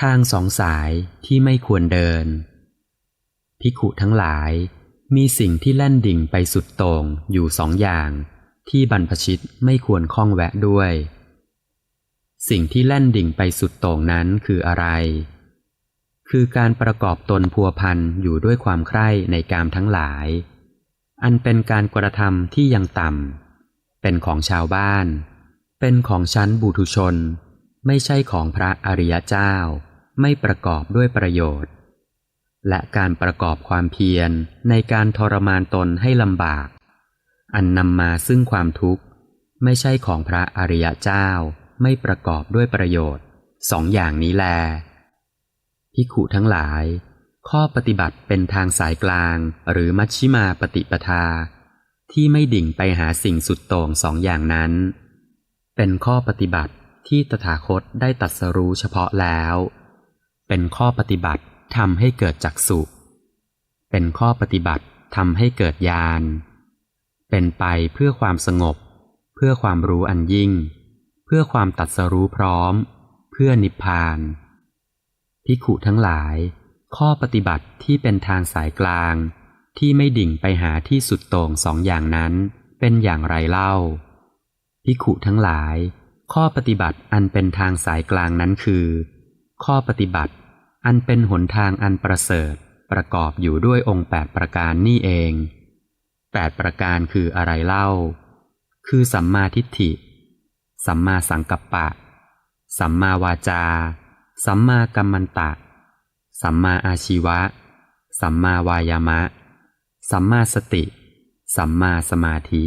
ทางสองสายที่ไม่ควรเดินภิขุทั้งหลายมีสิ่งที่แล่นดิ่งไปสุดโต่งอยู่สองอย่าง ที่บรรพชิตไม่ควรข้องแวะด้วย สิ่งที่แล่นดิ่งไปสุดโต่งนั้นคืออะไร คือการประกอบตนพัวพันอยู่ด้วยความใคร่ในกามทั้งหลาย อันเป็นการกระทำที่ยังต่ำเป็นของชาวบ้าน เป็นของชั้นบุตุชน ไม่ใช่ของพระอริยเจ้า ไม่ประกอบด้วยประโยชน์ และการประกอบความเพียรในการทรมานตนให้ลำบาก อันนำมาซึ่งความทุกข์ ไม่ใช่ของพระอริยเจ้า ไม่ประกอบด้วยประโยชน์สองอย่างนี้แลพิขุทั้งหลาย ข้อปฏิบัติเป็นทางสายกลางหรือมัชชิมาปฏิปทา ที่ไม่ดิ่งไปหาสิ่งสุดโต่งสองอย่างนั้น เป็นข้อปฏิบัติ ที่ตถาคตได้ตรัสรู้เฉพาะแล้ว เป็นข้อปฏิบัติทำให้เกิดจักสุเป็นข้อปฏิบัติทำให้เกิดญาณ เป็นไปเพื่อความสงบ เพื่อความรู้อันยิ่ง เพื่อความตัดสรู้พร้อม เพื่อนิพพานพิขุทั้งหลาย ข้อปฏิบัติที่เป็นทางสายกลาง ที่ไม่ดิ่งไปหาที่สุดโต่งสองอย่างนั้น เป็นอย่างไรเล่าพิขุทั้งหลาย ข้อปฏิบัติอันเป็นทางสายกลางนั้นคือ ข้อปฏิบัติอันเป็นหนทางอันประเสริฐ ประกอบอยู่ด้วยองค์แปดประการนี่เองแปดประการคืออะไรเล่า คือสัมมาทิฏฐิ สัมมาสังกัปปะ สัมมาวาจา สัมมากัมมันตะ สัมมาอาชีวะ สัมมาวายามะ สัมมาสติ สัมมาสมาธิ